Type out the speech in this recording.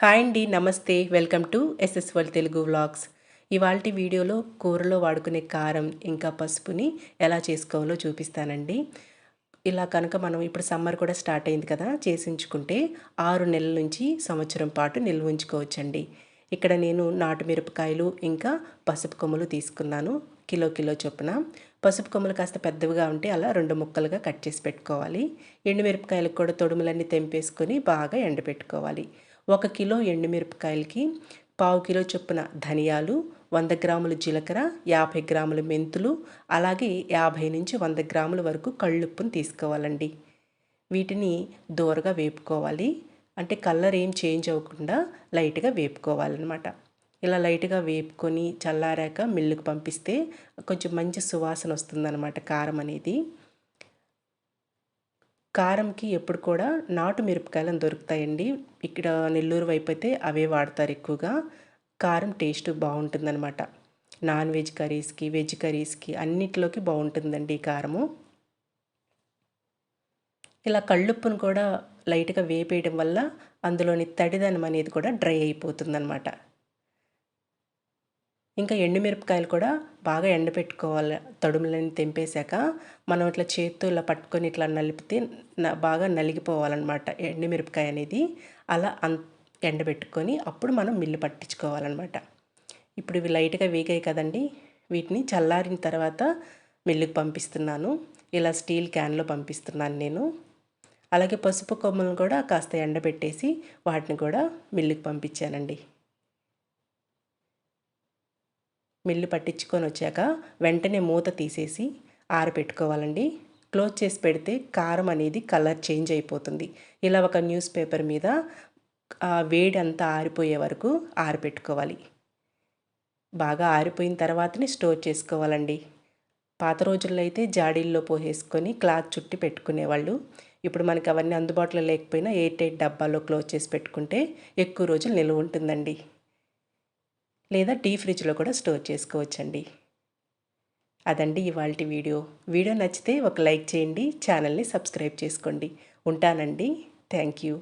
Hi అండి నమస్తే. Welcome to ఎస్ఎస్వల్ తెలుగు వ్లాగ్స్. ఇవాళ వీడియోలో కూరలో వాడుకునే కారం ఇంకా పసుపుని ఎలా చేసుకోవాలో చూపిస్తానండి. ఇలా కనుక మనం ఇప్పుడు సమ్మర్ కూడా స్టార్ట్ అయింది కదా చేసి ఉంచుకుంటే ఆరు నెలల నుంచి సంవత్సరం పాటు నిల్వ ఉంచుకోవచ్చండి. ఇక్కడ నేను నాటు మిరపకాయలు ఇంకా పసుపు కొమ్మలు తీసుకున్నాను కిలో కిలో చొప్పున. పసుపు కొమ్మలు కాస్త పెద్దవిగా ఉంటే అలా రెండు ముక్కలుగా కట్ చేసి పెట్టుకోవాలి. ఎండుమిరపకాయలకు కూడా తొడుములన్నీ తెంపేసుకొని బాగా ఎండబెట్టుకోవాలి. ఒక కిలో ఎండుమిరపకాయలకి పావు కిలో చొప్పున ధనియాలు వంద గ్రాముల జీలకర్ర యాభై గ్రాముల మెంతులు అలాగే యాభై నుంచి వంద గ్రాముల వరకు కళ్ళుప్పును తీసుకోవాలండి. వీటిని దూరగా వేపుకోవాలి. అంటే కలర్ ఏం చేంజ్ అవ్వకుండా లైట్గా వేపుకోవాలన్నమాట. ఇలా లైట్గా వేపుకొని చల్లారాక మిల్లుకు పంపిస్తే కొంచెం మంచి సువాసన వస్తుందన్నమాట కారం అనేది. కారంకి ఎప్పుడు కూడా నాటు మిరపకాయలు దొరుకుతాయండి. ఇక్కడ నెల్లూరు వైపు అయితే అవే వాడతారు ఎక్కువగా. కారం టేస్ట్ బాగుంటుందన్నమాట. నాన్ వెజ్ కర్రీస్కి వెజ్ కర్రీస్కి అన్నిటిలోకి బాగుంటుందండి ఈ కారము. ఇలా కళ్ళుప్పును కూడా లైట్గా వేపేయడం వల్ల అందులోని తడిదనం అనేది కూడా డ్రై అయిపోతుందన్నమాట. ఇంకా ఎండుమిరపకాయలు కూడా బాగా ఎండబెట్టుకోవాలి. తడుములని తెంపేశాక మనం ఇట్లా చేత్తో ఇలా పట్టుకొని ఇట్లా నలిపితే బాగా నలిగిపోవాలన్నమాట ఎండుమిరపకాయ అనేది. అలా అన్ ఎండబెట్టుకొని అప్పుడు మనం మిల్లు పట్టించుకోవాలన్నమాట. ఇప్పుడు ఇవి లైట్గా వేగాయి కదండి. వీటిని చల్లారిన తర్వాత మిల్లుకి పంపిస్తున్నాను. ఇలా స్టీల్ క్యాన్లో పంపిస్తున్నాను నేను. అలాగే పసుపు కొమ్మలను కూడా కాస్త ఎండబెట్టేసి వాటిని కూడా మిల్లుకి పంపించానండి. మిల్లు పట్టించుకొని వచ్చాక వెంటనే మూత తీసేసి ఆరబెట్టుకోవాలండి క్లోజ్ చేసి పెడితే కారం అనేది కలర్ చేంజ్ అయిపోతుంది. ఇలా ఒక న్యూస్ పేపర్ మీద వేడి అంతా ఆరిపోయే వరకు ఆరబెట్టుకోవాలి బాగా ఆరిపోయిన తర్వాతనే స్టోర్ చేసుకోవాలండి. పాత రోజుల్లో అయితే జాడీల్లో పోసేసుకొని క్లాత్ చుట్టి పెట్టుకునేవాళ్ళు. ఇప్పుడు మనకి అవన్నీ అందుబాటులో లేకపోయినా ఎయిట్ ఎయిట్ డబ్బాలో క్లోజ్ చేసి పెట్టుకుంటే ఎక్కువ రోజులు నిల్వ ఉంటుందండి. లేదా డీ ఫ్రిడ్జ్లో కూడా స్టోర్ చేసుకోవచ్చండి. అదండి ఇవాళ వీడియో. వీడియో నచ్చితే ఒక లైక్ చేయండి ఛానల్ని సబ్స్క్రైబ్ చేసుకోండి. ఉంటానండి. Thank you.